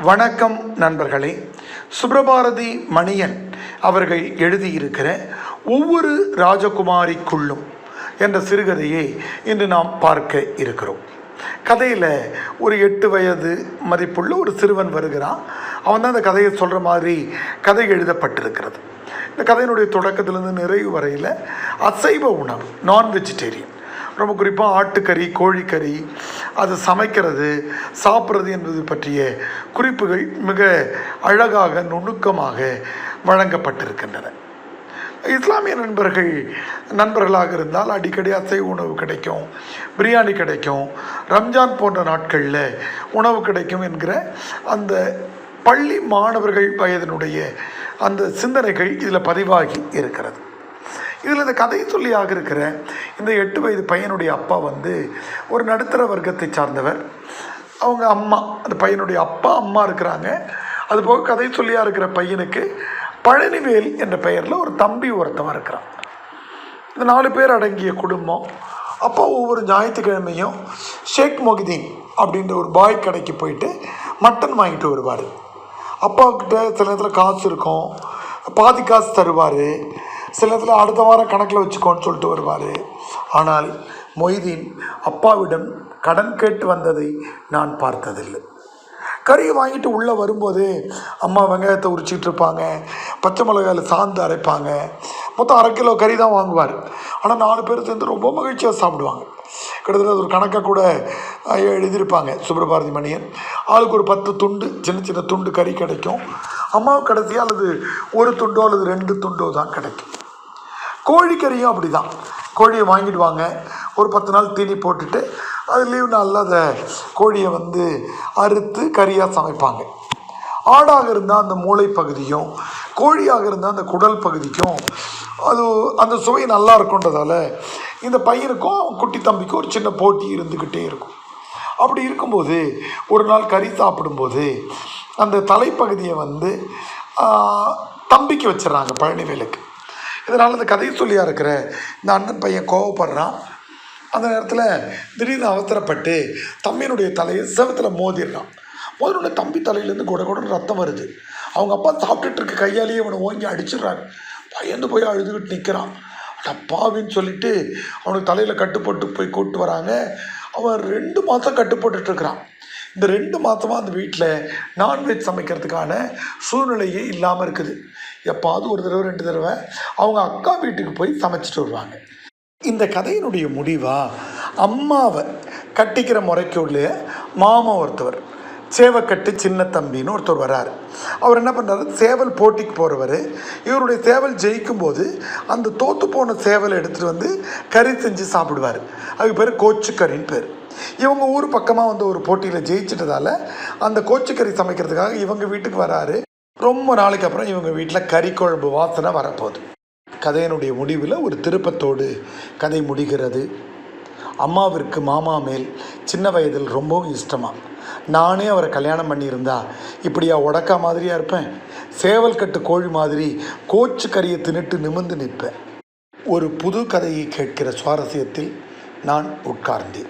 வணக்கம் நண்பர்களே. சுப்ரபாரதி மணியன் அவர்கள் எழுதியிருக்கிற ஒவ்வொரு ராஜகுமாரிக்குள்ளும் என்ற சிறுகதையை இன்று நாம் பார்க்க இருக்கிறோம். கதையில் ஒரு எட்டு வயது மதிப்புள்ள ஒரு சிறுவன் வருகிறான். அவன் தான் அந்த கதையை சொல்கிற மாதிரி கதை எழுதப்பட்டிருக்கிறது. இந்த கதையினுடைய தொடக்கத்திலிருந்து நிறைவு வரையில் அசைவ உணவு நான் வெஜிடேரியன் ரொம்ப குறிப்பாக ஆட்டுக்கறி கோழிக்கறி அது சமைக்கிறது சாப்பிட்றது என்பது பற்றிய குறிப்புகள் மிக அழகாக நுணுக்கமாக வழங்கப்பட்டிருக்கின்றன. இஸ்லாமிய நண்பர்கள் நண்பர்களாக இருந்தால் அடிக்கடி அசைவ உணவு கிடைக்கும் பிரியாணி கிடைக்கும் ரம்ஜான் போன்ற நாட்களில் உணவு கிடைக்கும் என்கிற அந்த பள்ளி மாணவர்கள் வயதினுடைய அந்த சிந்தனைகள் இதில் பதிவாகி இருக்கிறது. இதில் இந்த கதை சொல்லியாக இருக்கிற இந்த எட்டு வயது பையனுடைய அப்பா வந்து ஒரு நடுத்தர வர்க்கத்தை சார்ந்தவர். அவங்க அம்மா அந்த பையனுடைய அப்பா அம்மா இருக்கிறாங்க. அதுபோக கதை சொல்லியாக இருக்கிற பையனுக்கு பழனிவேல் என்ற பெயரில் ஒரு தம்பி ஒருத்தவன் இருக்கிறான். இந்த நாலு பேர் அடங்கிய குடும்பம். அப்போ ஒவ்வொரு ஞாயிற்றுக்கிழமையும் ஷேக் மொஹிதீன் அப்படின்ற ஒரு பாய் கடைக்கு போயிட்டு மட்டன் வாங்கிட்டு வருவார். அப்பாக்கிட்ட சில நேரத்தில் காசு இருக்கும். பாதி காசு தருவார். சில இடத்துல அடுத்த வாரம் கணக்கில் வச்சுக்கோன்னு சொல்லிட்டு வருவார். ஆனால் மொய்தீன் அப்பாவிடம் கடன் கேட்டு வந்ததை நான் பார்த்ததில்லை. கறியை வாங்கிட்டு உள்ளே வரும்போது அம்மா வெங்காயத்தை உரிச்சிட்டு இருப்பாங்க பச்சை மிளகாயில் சாந்து அரைப்பாங்க மொத்தம் அரை கிலோ கறி தான் வாங்குவார். ஆனால் நாலு பேர் சேர்ந்து ரொம்ப மகிழ்ச்சியாக சாப்பிடுவாங்க. கிட்டத்தட்ட அது ஒரு கணக்கை கூட எழுதியிருப்பாங்க சுப்ரபாரதி மணியன். ஆளுக்கு ஒரு பத்து துண்டு சின்ன சின்ன துண்டு கறி கிடைக்கும். அம்மாவுக்கு கடைசியாக அல்லது ஒரு துண்டோ அல்லது ரெண்டு துண்டோ தான் கிடைக்கும். கோழிக்கறியும் அப்படி தான் கோழியை வாங்கிடுவாங்க ஒரு பத்து நாள் தீனி போட்டுட்டு அது லீவ் நாளில் அதை கோழியை வந்து அறுத்து கறியாக சமைப்பாங்க. ஆடாக இருந்தால் அந்த மூளை பகுதியும் கோழியாக இருந்தால் அந்த குடல் பகுதிக்கும் அது அந்த சுவை நல்லா இருக்குன்றதால இந்த பையனுக்கும் குட்டி தம்பிக்கும் ஒரு சின்ன போட்டி இருந்துக்கிட்டே இருக்கும். அப்படி இருக்கும்போது ஒரு நாள் கறி சாப்பிடும்போது அந்த தலைப்பகுதியை வந்து தம்பிக்கு வச்சிடுறாங்க பழனிவேலுக்கு. இதனால் இந்த கதை சொல்லியாக இருக்கிற இந்த அண்ணன் பையன் கோவப்படுறான். அந்த நேரத்தில் திடீர்னு அவசரப்பட்டு தம்பியினுடைய தலையை செவத்தில் மோதிடுறான். மோதினோட தம்பி தலையிலேருந்து கொட கூட ரத்தம் வருது. அவங்க அப்பா சாப்பிட்டுட்டு இருக்க கையாலேயே அவனை ஓங்கி அடிச்சிடுறாரு. பயந்து போய் அழுதுகிட்டு நிற்கிறான் அப்பாவின்னு சொல்லிட்டு அவனுக்கு தலையில் கட்டுப்பட்டு போய் கூப்பிட்டு வராங்க. அவன் ரெண்டு மாதம் கட்டுப்பட்டுட்டு இருக்கிறான். இந்த ரெண்டு மாதமாக அந்த வீட்டில் நான்வெஜ் சமைக்கிறதுக்கான சூழ்நிலையே இல்லாமல் இருக்குது. எப்பாவது ஒரு தடவை ரெண்டு தடவை அவங்க அக்கா வீட்டுக்கு போய் சமைச்சிட்டு வருவாங்க. இந்த கதையினுடைய முடிவாக அம்மாவை கட்டிக்கிற முறைக்குள்ளே மாமா ஒருத்தவர். சேவக்கட்டு சின்ன தம்பின்னு ஒருத்தர் வரார். அவர் என்ன பண்ணுறாரு சேவல் போட்டிக்கு போகிறவர் இவருடைய சேவல் ஜெயிக்கும் போது அந்த தோத்து போன சேவலை எடுத்துகிட்டு வந்து கறி செஞ்சு சாப்பிடுவார். அதுக்கு பேர் கோச்சுக்கறின்னு பேர். இவங்க ஊர் பக்கமாக வந்து ஒரு போட்டியில் ஜெயிச்சிட்டதால அந்த கோச்சுக்கறி சமைக்கிறதுக்காக இவங்க வீட்டுக்கு வராரு. ரொம்ப நாளைக்கு அப்புறம் இவங்க வீட்டில் கறி குழம்பு வாசனை வரப்போகுது. கதையினுடைய முடிவில் ஒரு திருப்பத்தோடு கதை முடிகிறது. அம்மாவிற்கு மாமா மேல் சின்ன வயதில் ரொம்பவும் இஷ்டமாக நானே அவரை கல்யாணம் பண்ணியிருந்தா. இப்படியா உடக்கா மாதிரியா இருப்பேன்? சேவல் கட்டு கோழி மாதிரி கோச்சு கறியை தின்னுட்டு நிமிர்ந்து நிற்பேன். ஒரு புது கதையை கேட்கிற சுவாரஸ்யத்தில் நான் உட்கார்ந்தேன்.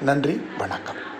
நன்றி வணக்கம்.